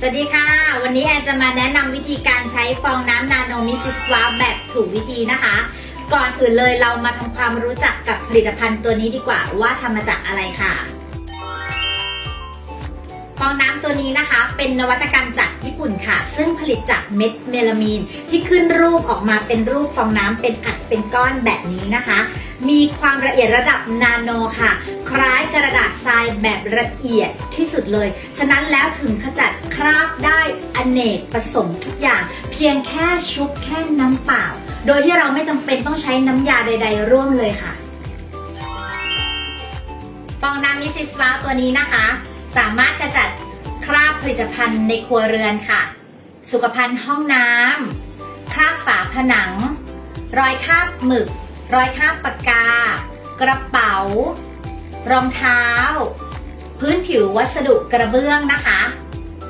สวัสดีค่ะ วันนี้แอนจะมาแนะนำวิธีการใช้ฟองน้ำนาโนมิซิสวาแบบถูกวิธีนะคะ ก่อนอื่นเลยเรามาทำความรู้จักกับผลิตภัณฑ์ตัวนี้ดีกว่าว่าทำมาจากอะไรค่ะ ฟองน้ำตัวนี้นะคะ เป็นนวัตกรรมจากญี่ปุ่นค่ะ ซึ่งผลิตจากเม็ดเมลามีน ที่ขึ้นรูปออกมาเป็นรูปฟองน้ำเป็นอัดเป็นก้อนแบบนี้นะคะ มีความละเอียดระดับนาโนค่ะ คล้ายกระดาษทรายแบบละเอียดที่สุดเลย ฉะนั้นแล้วถึงขจัดคราบได้อเนกผสมทุกอย่าง เพียงแค่ชุบแค่น้ำเปล่า โดยที่เราไม่จำเป็นต้องใช้น้ำยาใด ๆ ร่วมเลยค่ะฟองน้ำมิสซิสวาตัวนี้นะคะ สามารถกระจัดคราบผลิตภัณฑ์ในครัวเรือนค่ะ สุขภัณฑ์ห้องน้ำคราบฝาผนัง รอยคราบหมึก รอยคาบปากกา กระเป๋า รองเท้า พื้นผิววัสดุกระเบื้องนะคะ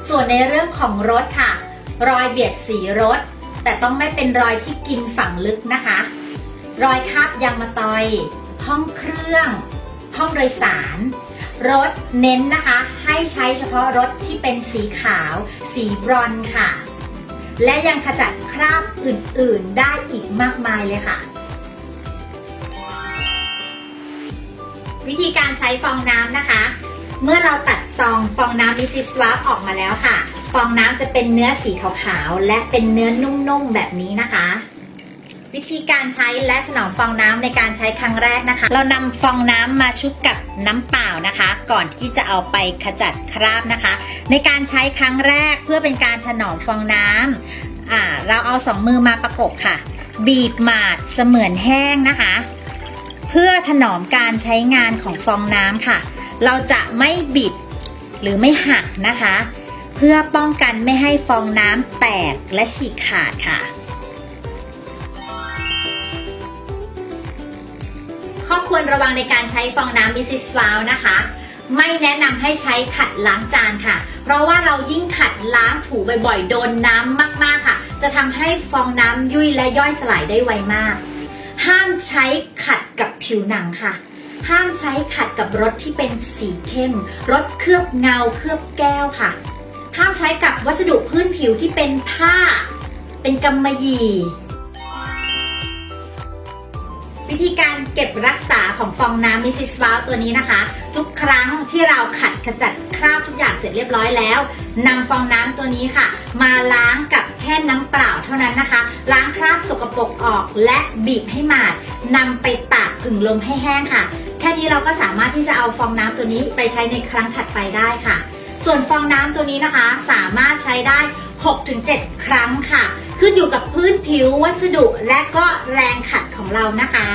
ส่วนในเรื่องของรถค่ะ รอยเบียดสีรถ แต่ต้องไม่เป็นรอยที่กินฝังลึกนะคะ รอยคาบยางมะตอย ห้องเครื่อง ห้องโดยสาร รถเน้นนะคะ ให้ใช้เฉพาะรถที่เป็นสีขาว สีบรอนซ์ค่ะ และยังขจัดคราบอื่นๆได้อีกมากมายเลยค่ะ วิธีการใช้ฟองน้ำนะคะ เมื่อเราตัดซองฟองน้ำมิสซิสวาออกมาแล้วค่ะ ฟองน้ำจะเป็นเนื้อสีขาวๆและเป็นเนื้อนุ่มๆแบบนี้นะคะ วิธีการใช้และถนอมฟองน้ำในการใช้ครั้งแรกนะคะ เรานำฟองน้ำมาชุบกับน้ำเปล่านะคะ ก่อนที่จะเอาไปขจัดคราบนะคะ ในการใช้ครั้งแรกเพื่อเป็นการถนอมฟองน้ำอ่าเราเอาสองมือมาประกบค่ะ บีบหมาดเสมือนแห้งนะคะ เพื่อถนอมการใช้งานของฟองน้ำค่ะ เราจะไม่บิดหรือไม่หักนะคะ เพื่อป้องกันไม่ให้ฟองน้ำแตกและฉีกขาดค่ะ ข้อควรระวังในการใช้ฟองน้ำมิสซิสฟาวนะคะ ไม่แนะนำให้ใช้ขัดล้างจานค่ะ เพราะว่าเรายิ่งขัดล้างถูบ่อยๆ โดนน้ำมากๆค่ะ จะทำให้ฟองน้ำยุ่ยและย่อยสลายได้ไวมาก ห้ามใช้ขัดกับผิวหนังค่ะ ห้ามใช้ขัดกับรถที่เป็นสีเข้ม รถเคลือบเงาเคลือบแก้วค่ะ ห้ามใช้กับวัสดุพื้นผิวที่เป็นผ้า เป็นกำมะหยี่ วิธีการเก็บรักษาของฟองน้ำมิสซิสวาตัวนี้นะคะ ทุกครั้งที่เราขัดขจัดคราบทุกอย่างเสร็จเรียบร้อยแล้วนำฟองน้ำตัวนี้ค่ะ มาล้างกับ ค่น้ำเปล่าเท่านั้นนะคะ ล้างคราบสกปรกออกและบีบให้หมาดนำไปตากผึ่งลมให้แห้งค่ะ แค่นี้เราก็สามารถที่จะเอาฟองน้ำตัวนี้ไปใช้ในครั้งถัดไปได้ค่ะ ส่วนฟองน้ำตัวนี้นะคะ สามารถใช้ได้ 6-7 ครั้งค่ะ ขึ้นอยู่กับพื้นผิววัสดุและก็แรงขัดของเรานะคะ